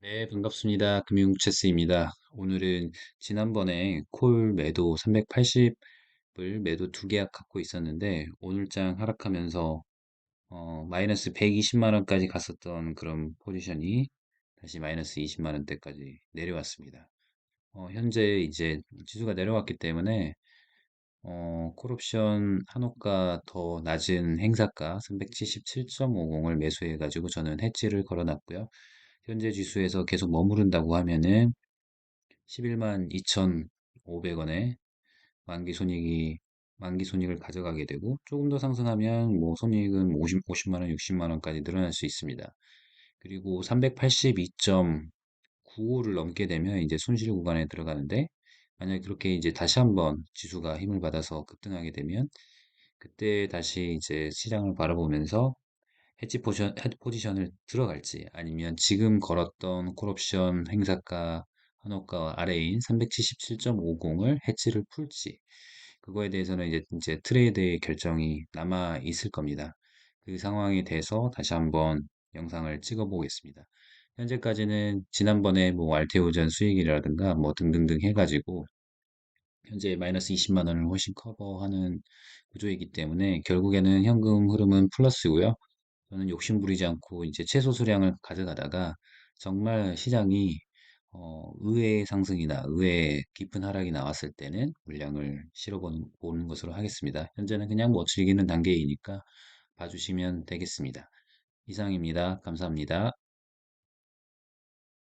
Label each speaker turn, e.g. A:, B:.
A: 네, 반갑습니다. 금융체스입니다. 오늘은 지난번에 콜 매도 380을 매도 두 계약 갖고 있었는데 오늘장 하락하면서 어, 마이너스 120만 원까지 갔었던 그런 포지션이 다시 마이너스 20만 원대까지 내려왔습니다. 어, 현재 이제 지수가 내려왔기 때문에 어, 콜옵션 한호가 더 낮은 행사가 377.50을 매수해가지고 저는 해지를 걸어놨고요. 현재 지수에서 계속 머무른다고 하면은 11만 2,500원에 만기 손익이 만기 손익을 가져가게 되고 조금 더 상승하면 뭐 손익은 50, 50만 원, 60만 원까지 늘어날 수 있습니다. 그리고 382.95를 넘게 되면 이제 손실 구간에 들어가는데 만약에 그렇게 이제 다시 한번 지수가 힘을 받아서 급등하게 되면 그때 다시 이제 시장을 바라보면서 해지 포지션, 헤지 포지션을 들어갈지 아니면 지금 걸었던 콜옵션 행사가 한호가 아래인 377.50을 해지를 풀지 그거에 대해서는 이제, 이제 트레이드의 결정이 남아 있을 겁니다. 그 상황에 대해서 다시 한번 영상을 찍어 보겠습니다. 현재까지는 지난번에 뭐 알테오전 수익이라든가 뭐 등등등 해가지고 현재 마이너스 20만 원을 훨씬 커버하는 구조이기 때문에 결국에는 현금 흐름은 플러스고요. 저는 욕심 부리지 않고 이제 최소 수량을 가져가다가 정말 시장이 어, 의외의 상승이나 의외의 깊은 하락이 나왔을 때는 물량을 실어보는 보는 것으로 하겠습니다. 현재는 그냥 뭐 즐기는 단계이니까 봐주시면 되겠습니다. 이상입니다. 감사합니다.